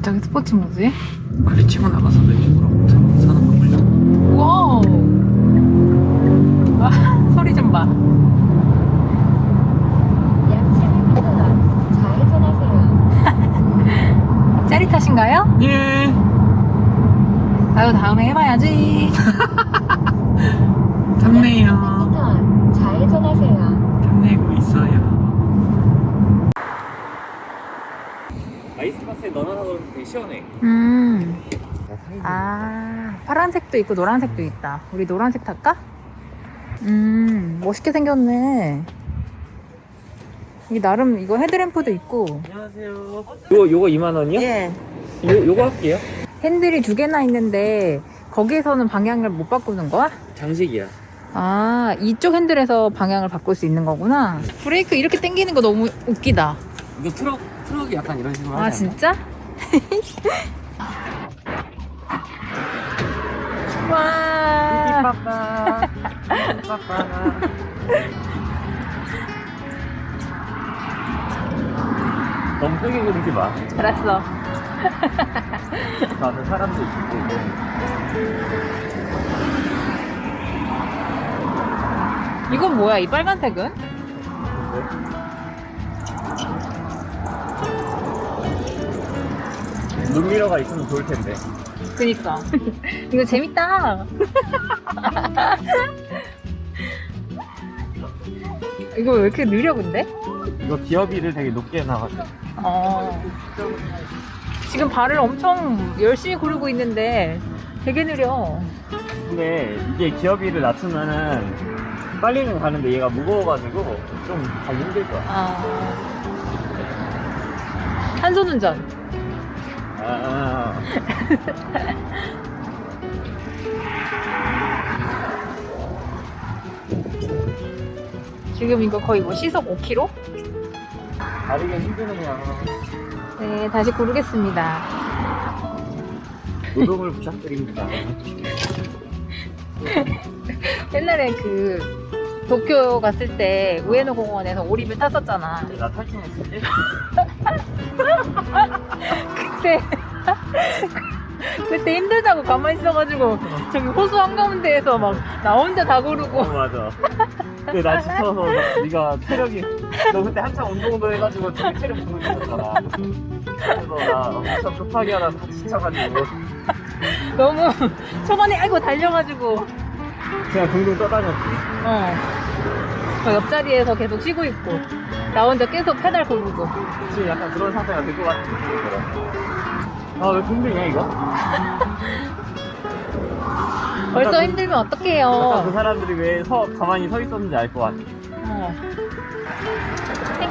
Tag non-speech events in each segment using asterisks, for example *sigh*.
갑자기 스포츠 모드에? 빨리 치고 나가서 왼쪽으로 사- 사는 거 몰라. 와우! 와, *laughs* 소리 좀 봐. 약 700m 앞 좌회전하세요. 짜릿하신가요? 예. 나도 다음에 해봐야지. *laughs* 탐내요. 300m 앞 좌회전하세요. 탐내고 있어요. 아이스박스에 넣어놔서 되게 시원해. 음. 아, 파란색도 있고 노란색도 있다. 우리 노란색 탈까? 음, 멋있게 생겼네. 이 나름 이거 헤드램프도 있고. 안녕하세요. 요거 요거 2만 원이요? 예. 요 요거 할게요. 핸들이 두 개나 있는데 거기에서는 방향을 못 바꾸는 거야? 장식이야. 아, 이쪽 핸들에서 방향을 바꿀 수 있는 거구나. 브레이크 이렇게 당기는 거 너무 웃기다. 이거 트럭 트럭이 약간 이런 식으로 아, 하지 않나? 진짜? *laughs* 와. 빠빠. 빠빠. 너무 크게 그리지 마. 알았어. 가서 사람도 있고. 이건 뭐야, 이 빨간색은? 눈미러가 있으면 좋을 텐데. 그니까. 이거 재밌다. 이거 왜 이렇게 느려, 근데? 이거 기어비를 되게 높게 나가지고. 어. 지금 발을 엄청 열심히 구르고 있는데 되게 느려. 근데 이게 기어비를 낮추면은 빨리는 가는데 얘가 무거워가지고 좀 가기 힘들 거야. 아. 한 손 운전. 아, 지금 이거 거의 뭐 시속 5km? 다리가 힘드네요. 네, 다시 고르겠습니다. 노동을 부탁드립니다. *laughs* 옛날에 그 도쿄 갔을 때 우에노 공원에서 오리를 탔었잖아. 나 탈출했을 때? 그때 그때 힘들다고 가만히 있어가지고 저기 호수 한가운데에서 막 나 혼자 다 어, 고르고 맞아. 근데 나 지쳐서 나- 네가 체력이 너 그때 한창 운동도 해가지고 되게 체력 부르셨잖아. 그래서 나 엄청 급하게 하다 지쳐가지고 너무 초반에 아이고 달려가지고 그냥 둥둥 떠다녔지. 어. 저 옆자리에서 계속 쉬고 있고 나 혼자 계속 페달 고르고 지금 약간 그런 상태가 될 것 같은 느낌이 들어. 아, 왜 힘드냐, 이거? *laughs* 벌써 그- 힘들면 아까 그 어떡해요 사람들이 왜 서, 가만히 서 있었는지 알 것 같아. 어.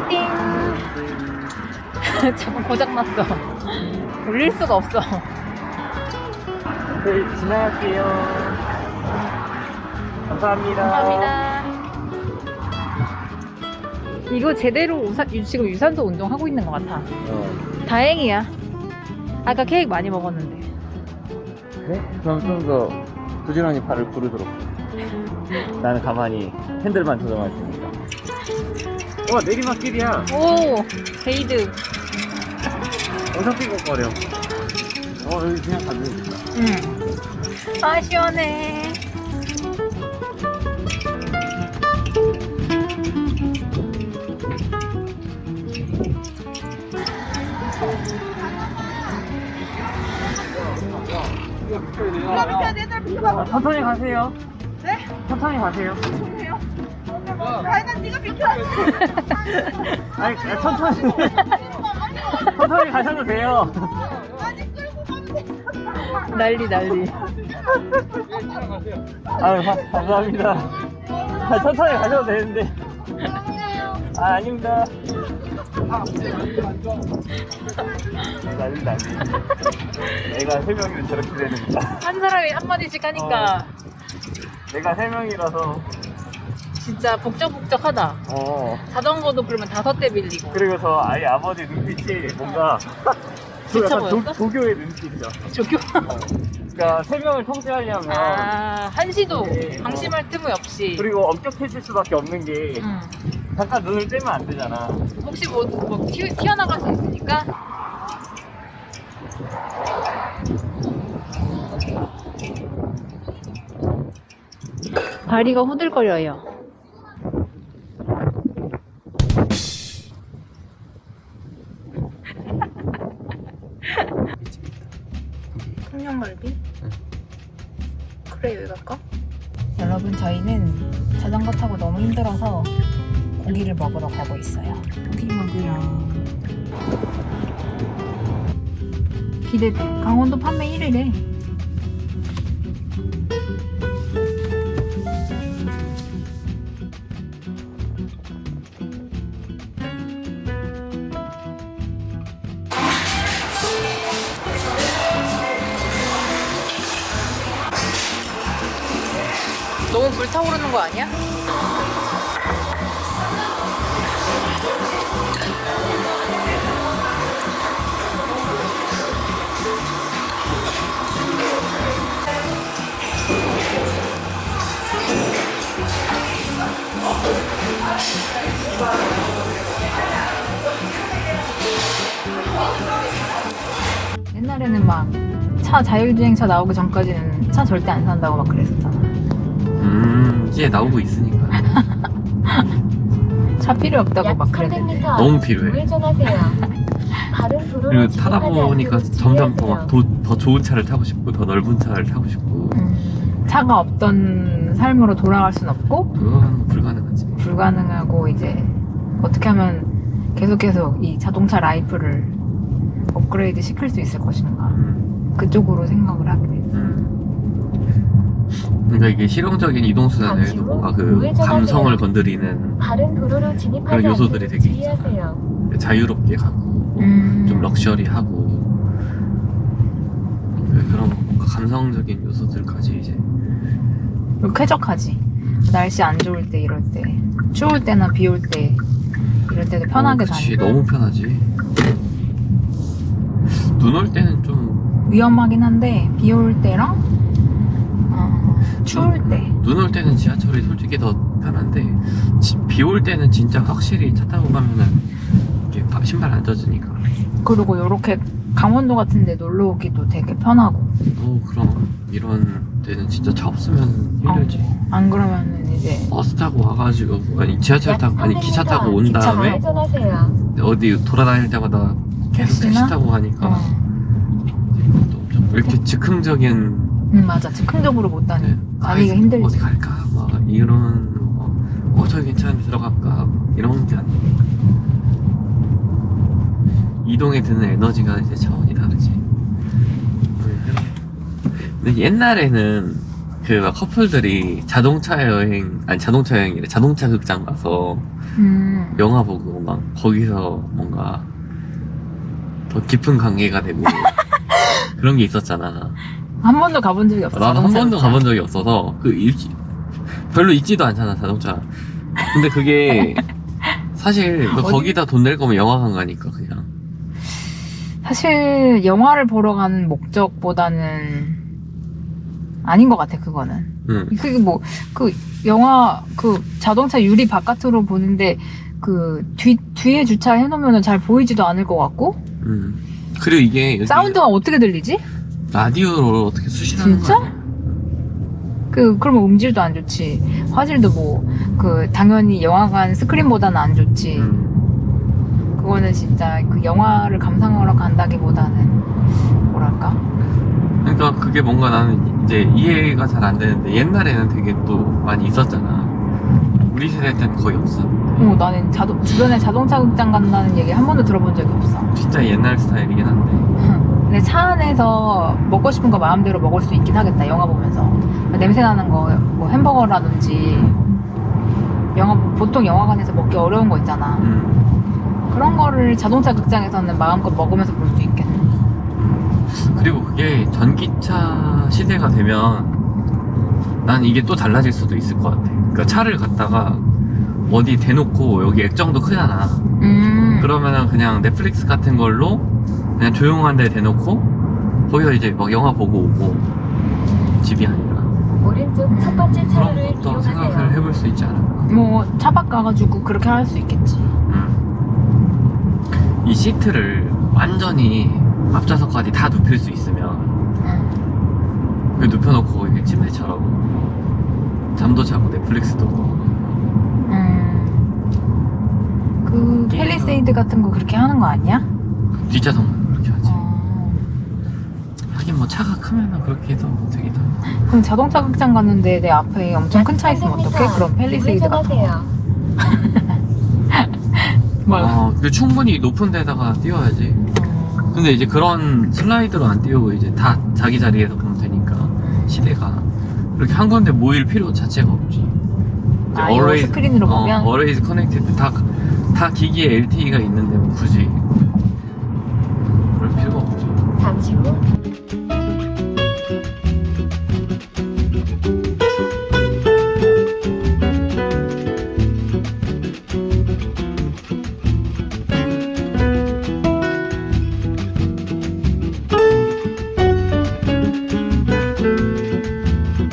띵띵 *laughs* 자꾸 고장났어 올릴 수가 없어 네, 지나갈게요. 감사합니다. 감사합니다 이거 제대로 우사, 지금 유산소 운동 하고 있는 것 같아 어. 다행이야 아까 케이크 많이 먹었는데 그래? 그럼 좀 더 부지런히 발을 구르도록. 나는 가만히 핸들만 조정할 테니까. 와, 내리막길이야. 오 베이드 엄청 삐걱거려. 어, 여기 그냥 가면 되겠다. 응. 아 시원해 아, 천천히 가세요. 네? 천천히 가세요. 가이난 네가 비켜. *laughs* 아니, 천천히. 천천히 가셔도 돼요. 아니 끌고 가면 돼. 난리 난리 아유, 가- 감사합니다. 아, 천천히 가셔도 되는데. 아, 아닙니다. 난리, 난리. 내가 세 명이면 저렇게 되는구나. 한 사람이 한마디씩 하니까 내가 세 명이라서, 진짜 복적복적하다 어. 자전거도 그러면 다섯 대 빌리고 그리고 저 아이 아버지 눈빛이 뭔가 그 *laughs* 지쳐 약간 도, 보였어? 도교의 눈빛이죠. 조교 그러니까 세 명을 통제하려면 아 한시도 네. 방심할 틈이 없이 그리고 엄격해질 수밖에 없는 게 응. 잠깐 눈을 떼면 안 되잖아. 혹시 뭐, 뭐 튀, 튀어나갈 수 있으니까 다리가 후들거려요. *laughs* 청년갈비? 그래 여기 갈까? 여러분 저희는 자전거 타고 너무 힘들어서 고기를 먹으러 가고 있어요. 고기 먹으러. 기대돼. 강원도 판매 1위래. 너무 불타오르는 거 아니야? 옛날에는 막 차 자율주행차 나오기 전까지는 차 절대 안 산다고 막 그랬었잖아. 음 이제 나오고 있으니까 *laughs* 차 필요 없다고 약막 그랬는데. 300m 앞 너무 필요해. 우회전하세요. 다른 도로로 그리고 타다 보니까 점점 주의하세요. 더, 도- 더 좋은 차를 타고 싶고 더 넓은 차를 타고 싶고 음, 차가 없던 삶으로 돌아갈 순 없고 불가능하지 불가능하고 이제 어떻게 하면 계속 계속 이 자동차 라이프를 업그레이드 시킬 수 있을 것인가 음, 그쪽으로 생각을 하게 돼. 음. 그러니까 이게 실용적인 이동 수단을 잠시 후 뭔가 그 우회전하세요. 감성을 건드리는 다른 도로로 진입하지 그런 요소들이 않도록 되게 주의하세요. 자유롭게 가고 음. 좀 럭셔리하고 그- 그런 뭔가 감성적인 요소들까지 이제 그리고 쾌적하지. 날씨 안 좋을 때 이럴 때 추울 때나 비 올 때 이럴 때도 편하게 어, 그치, 다니고. 너무 편하지. 눈 올 때는 좀 위험하긴 한데 비 올 때랑 어, 추울 때. 눈 올 때는 지하철이 솔직히 더 편한데 비 올 때는 진짜 확실히 차 타고 가면은 이게 바- 신발 안 젖으니까. 그리고 요렇게 강원도 같은 데 놀러 오기도 되게 편하고. 어 그럼 이런 데는 진짜 차 없으면 힘들지. 어, 안 그러면은 이제 버스 타고 와가지고 아니 지하철 약 타고 아니 기차 300m 타고 온 기차 다음에 우회전하세요. 어디 돌아다닐 때마다 계속 택시 택시나? 타고 가니까 어. 또좀 이렇게 즉흥적인 응 맞아. 즉흥적으로 못 다니 네, 다니기가 아이, 힘들지. 어디 갈까? 막 이런 뭐, 어 저기 괜찮은데 들어갈까? 이런 게 아니니까. 이동에 드는 에너지가 이제 차원이 다르지 근데 옛날에는 그 커플들이 자동차 여행 아니 자동차 여행이래 자동차 극장 가서 음. 영화 보고 막 거기서 뭔가 더 깊은 관계가 되고 *laughs* 그런 게 있었잖아. 한 번도 가본 적이 없어 나도 한 자동차 번도. 가본 적이 없어서 그 읽지 별로 있지도 않잖아 자동차. 근데 그게 *laughs* 사실 너 어디- 거기다 돈 낼 거면 영화관 가니까 그냥. 사실 영화를 보러 가는 목적보다는 아닌 것 같아 그거는 응. 그게 뭐 그 영화 그 자동차 유리 바깥으로 보는데 그 뒤 뒤에 주차해 놓으면 잘 보이지도 않을 것 같고 응. 그리고 이게 여기 사운드가 어떻게 들리지? 라디오로 어떻게 수신하는 진짜? 거야? 그 그러면 음질도 안 좋지 화질도 뭐 그 당연히 영화관 스크린보다는 안 좋지 응. 그거는 진짜 그 영화를 감상하러 간다기보다는 뭐랄까 그러니까 그게 뭔가 나는 이제 이해가 잘 안 되는데 옛날에는 되게 또 많이 있었잖아. 우리 세대 때는 거의 없어. 어 나는 자동 주변에 자동차 극장 간다는 얘기 한 번도 들어본 적이 없어 진짜 옛날 스타일이긴 한데. *laughs* 근데 차 안에서 먹고 싶은 거 마음대로 먹을 수 있긴 하겠다 영화 보면서 냄새 나는 거 뭐 햄버거라든지 영화 보통 영화관에서 먹기 어려운 거 있잖아 음. 그런 거를 자동차 극장에서는 마음껏 먹으면서 볼 수 있겠네 그리고 그게 전기차 시대가 되면 난 이게 또 달라질 수도 있을 것 같아. 그러니까 차를 갖다가 어디 대놓고 여기 액정도 크잖아. 음 그러면은 그냥 넷플릭스 같은 걸로 그냥 조용한 데 대놓고 거기서 이제 막 영화 보고 오고 집이 아니라 오른쪽 첫 번째 그런 차로를 것도 생각을 이용하세요. 해볼 수 있지 않을까. 뭐 차박 가가지고 그렇게 할 수 있겠지 음. 이 시트를 완전히 앞좌석까지 다 눕힐 수 있으면 응. 눕혀놓고 거기 찜해처럼 잠도 자고 넷플릭스도 보고 음. 그 펠리세이드 같은 거 그렇게 하는 거 아니야? 뒷좌석만 그렇게 하지 어. 하긴 뭐 차가 크면 그렇게 해도 되긴 하고 그럼 자동차 극장 갔는데 내 앞에 엄청 큰 차 있으면 어떡해? 그럼 펠리세이드 같은 거. 뭐. 어, 그 충분히 높은 데다가 띄워야지 어. 근데 이제 그런 슬라이드로 안 띄우고 이제 다 자기 자리에서 보면 되니까 시대가. 이렇게 한 군데 모일 필요 자체가 없지. 이제 아, 이거 스크린으로 어, 보면? always connected. 다, 다 기기에 LTE가 있는데 뭐 굳이. 그럴 필요가 없죠 잠시 후